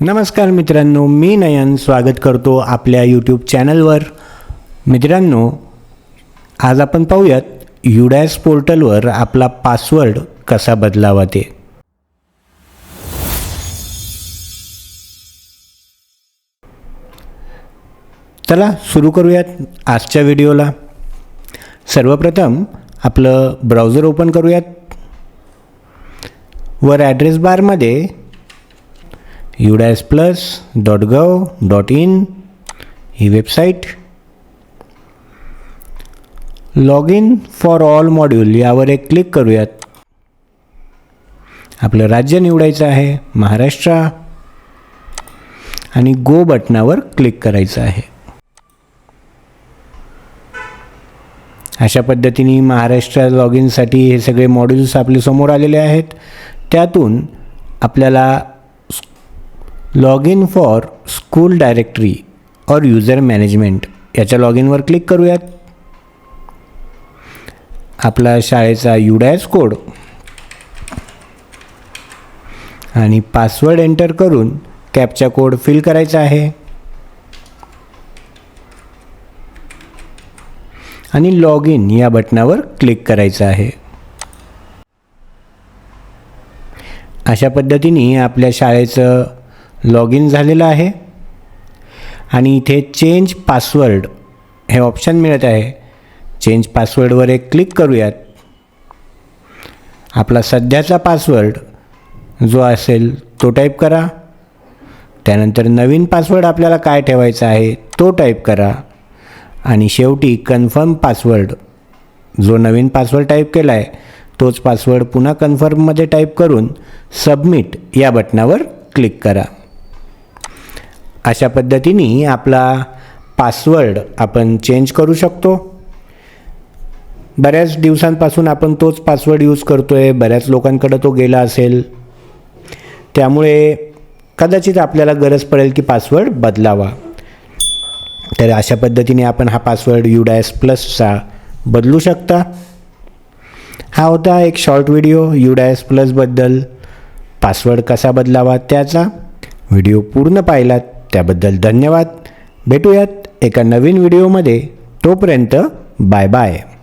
नमस्कार मित्रांनो मी नयन स्वागत करतो आपल्या यूट्यूब चॅनलवर मित्रांनो आज आपण पाहूयात युडॅस पोर्टलवर आपला पासवर्ड कसा बदलावा ते. चला सुरू करूयात आजच्या व्हिडिओला. सर्वप्रथम आपलं ब्राउझर ओपन करूयात. वर ॲड्रेस बारमध्ये UDISE plus dot gov dot in he website log in for all module यावर एक क्लिक करूयात. आपलं राज्य निवडायचं आहे महाराष्ट्र. आणि गो बटनावर क्लिक करायचं आहे. अशा पद्धतीने महाराष्ट्र लॉग इनसाठी हे सगळे मॉड्यूल्स आपले समोर आलेले आहेत. त्यातून आपल्याला log in for school directory और युजर मॅनेजमेंट याच्या लॉग इनवर क्लिक करूयात. आपला शाळेचा युडॅस कोड आणि पासवर्ड एंटर करून कॅपचा कोड फिल करायचा आहे. आणि लॉग इन या बटनावर क्लिक करायचं आहे. अशा पद्धतीने आपल्या शाळेचं लॉग इन झालेलं आहे. आणि इथे चेंज पासवर्ड हे ऑप्शन मिळत आहे. चेंज पासवर्डवर एक क्लिक करूयात. आपला सध्याचा पासवर्ड जो असेल तो टाईप करा. त्यानंतर नवीन पासवर्ड आपल्याला काय ठेवायचा आहे तो टाईप करा. आणि शेवटी कन्फर्म पासवर्ड जो नवीन पासवर्ड टाईप केला आहे तोच पासवर्ड पुन्हा कन्फर्ममध्ये टाईप करून सबमिट या बटनावर क्लिक करा. अशा पद्धतीने आपला पासवर्ड आपण चेंज करू शकतो. बऱ्याच दिवसांपासून आपण तोच पासवर्ड यूज करतो आहे बऱ्याच लोकांकडं तो गेला असेल. त्यामुळे कदाचित आपल्याला गरज पडेल की पासवर्ड बदलावा. तर अशा पद्धतीने आपण हा पासवर्ड युडायस प्लसचा बदलू शकता. हा होता एक शॉर्ट व्हिडिओ युडायस प्लसबद्दल पासवर्ड कसा बदलावा त्याचा? व्हिडिओ पूर्ण पाहिलात. त्याबद्दल धन्यवाद. भेटूयात एका नवीन व्हिडिओमध्ये. तोपर्यंत बाय बाय.